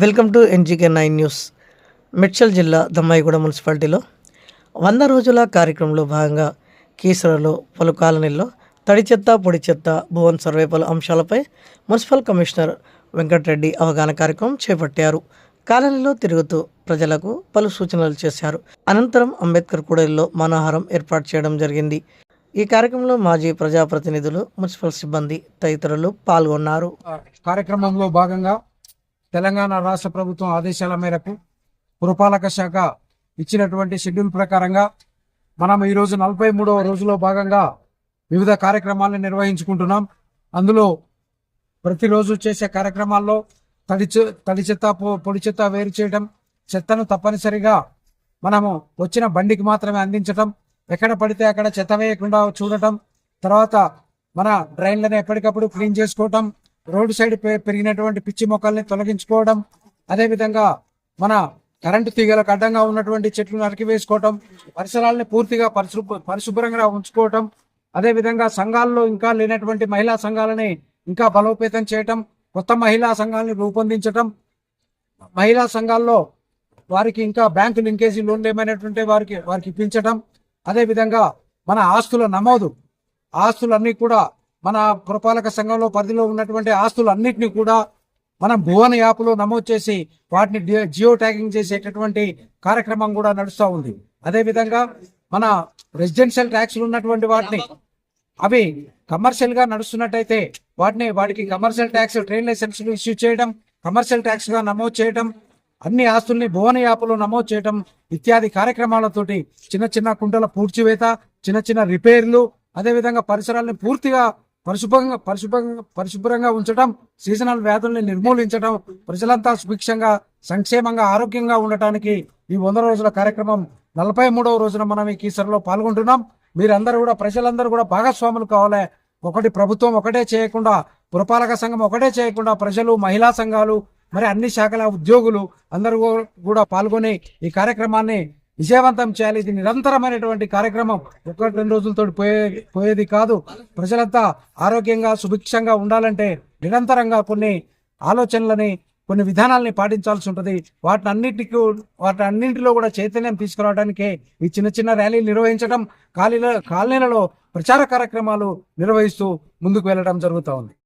Welcome to NGK nine news. Medchal జిల్లా దమ్మాయిగూడ మున్సిపాలిటీలో వంద రోజుల కార్యక్రమంలో భాగంగా కీసరలో పలు కాలనీల్లో తడి చెత్త పొడి చెత్త భువన్ సర్వే పలు అంశాలపై మున్సిపల్ కమిషనర్ వెంకటరెడ్డి అవగాహన కార్యక్రమం చేపట్టారు. కాలనీలో తిరుగుతూ ప్రజలకు పలు సూచనలు చేశారు. అనంతరం అంబేద్కర్ కూడలిలో మానాహారం ఏర్పాటు చేయడం జరిగింది. ఈ కార్యక్రమంలో మాజీ ప్రజాప్రతినిధులు మున్సిపల్ సిబ్బంది తదితరులు పాల్గొన్నారు. కార్యక్రమంలో భాగంగా తెలంగాణ రాష్ట్ర ప్రభుత్వం ఆదేశాల మేరకు పురపాలక శాఖ ఇచ్చినటువంటి షెడ్యూల్ ప్రకారంగా మనం ఈరోజు నలభై మూడవ రోజులో భాగంగా వివిధ కార్యక్రమాలను నిర్వహించుకుంటున్నాం. అందులో ప్రతిరోజు చేసే కార్యక్రమాల్లో తడి చె- తడి చెత్త పొ- పొడి చెత్త వేరు చేయడం చెత్తను తప్పనిసరిగా మనము వచ్చిన బండికి మాత్రమే అందించటం ఎక్కడ పడితే అక్కడ చెత్త వేయకుండా చూడటం తర్వాత మన డ్రైన్లను ఎప్పటికప్పుడు క్లీన్ చేసుకోవటం రోడ్డు సైడ్ పెరిగినటువంటి పిచ్చి మొక్కల్ని తొలగించుకోవడం అదేవిధంగా మన కరెంటు తీగలకు అడ్డంగా ఉన్నటువంటి చెట్లు నరికి వేసుకోవటం పరిసరాలని పూర్తిగా పరిశుభ్ర పరిశుభ్రంగా ఉంచుకోవటం అదేవిధంగా సంఘాల్లో ఇంకా లేనటువంటి మహిళా సంఘాలని ఇంకా బలోపేతం చేయటం కొత్త మహిళా సంఘాలని రూపొందించటం మహిళా సంఘాల్లో వారికి ఇంకా బ్యాంకు లింకేజీ లోన్లు ఏమైనటువంటి వారికి వారికి ఇప్పించటం అదేవిధంగా మన ఆస్తుల నమోదు ఆస్తులన్నీ కూడా మన పురపాలక సంఘంలో పరిధిలో ఉన్నటువంటి ఆస్తులు అన్నింటినీ కూడా మనం భువన యాప్లో నమోదు చేసి వాటిని జియో ట్యాగింగ్ చేసేటటువంటి కార్యక్రమం కూడా నడుస్తూ ఉంది. అదేవిధంగా మన రెసిడెన్షియల్ ట్యాక్స్లు ఉన్నటువంటి వాటిని అవి కమర్షియల్గా నడుస్తున్నట్టయితే వాటిని వాటికి commercial tax trade licence issue చేయడం కమర్షియల్ ట్యాక్స్గా నమోదు చేయడం అన్ని ఆస్తుల్ని భువన యాప్లో నమోదు చేయడం ఇత్యాది కార్యక్రమాలతోటి చిన్న చిన్న కుంటల పూడ్చివేత చిన్న చిన్న రిపేర్లు అదేవిధంగా పరిసరాలను పూర్తిగా పరిశుభ్రంగా పరిశుభ్రంగా పరిశుభ్రంగా ఉంచడం సీజనల్ వ్యాధుల్ని నిర్మూలించడం ప్రజలంతా సుభిక్షంగా సంక్షేమంగా ఆరోగ్యంగా ఉండటానికి ఈ వంద రోజుల కార్యక్రమం నలభై మూడవ రోజున మనం ఈ కీసరలో పాల్గొంటున్నాం. మీరందరూ కూడా ప్రజలందరూ కూడా భాగస్వాములు కావాలి. ఒకటి ప్రభుత్వం ఒకటే చేయకుండా పురపాలక సంఘం ఒకటే చేయకుండా ప్రజలు మహిళా సంఘాలు మరి అన్ని శాఖల ఉద్యోగులు అందరూ కూడా పాల్గొని ఈ కార్యక్రమాన్ని విజయవంతం చేయాలి. ఇది నిరంతరమైనటువంటి కార్యక్రమం. ఒకటి రెండు రోజులతో పోయే పోయేది కాదు. ప్రజలంతా ఆరోగ్యంగా సుభిక్షంగా ఉండాలంటే నిరంతరంగా కొన్ని ఆలోచనలని కొన్ని విధానాలని పాటించాల్సి ఉంటుంది. వాటిని అన్నిటికీ వాటి అన్నింటిలో కూడా చైతన్యం తీసుకురావడానికి ఈ చిన్న చిన్న ర్యాలీలు నిర్వహించడం కాలనీల కాలనీలలో ప్రచార కార్యక్రమాలు నిర్వహిస్తూ ముందుకు వెళ్ళడం జరుగుతూ ఉంది.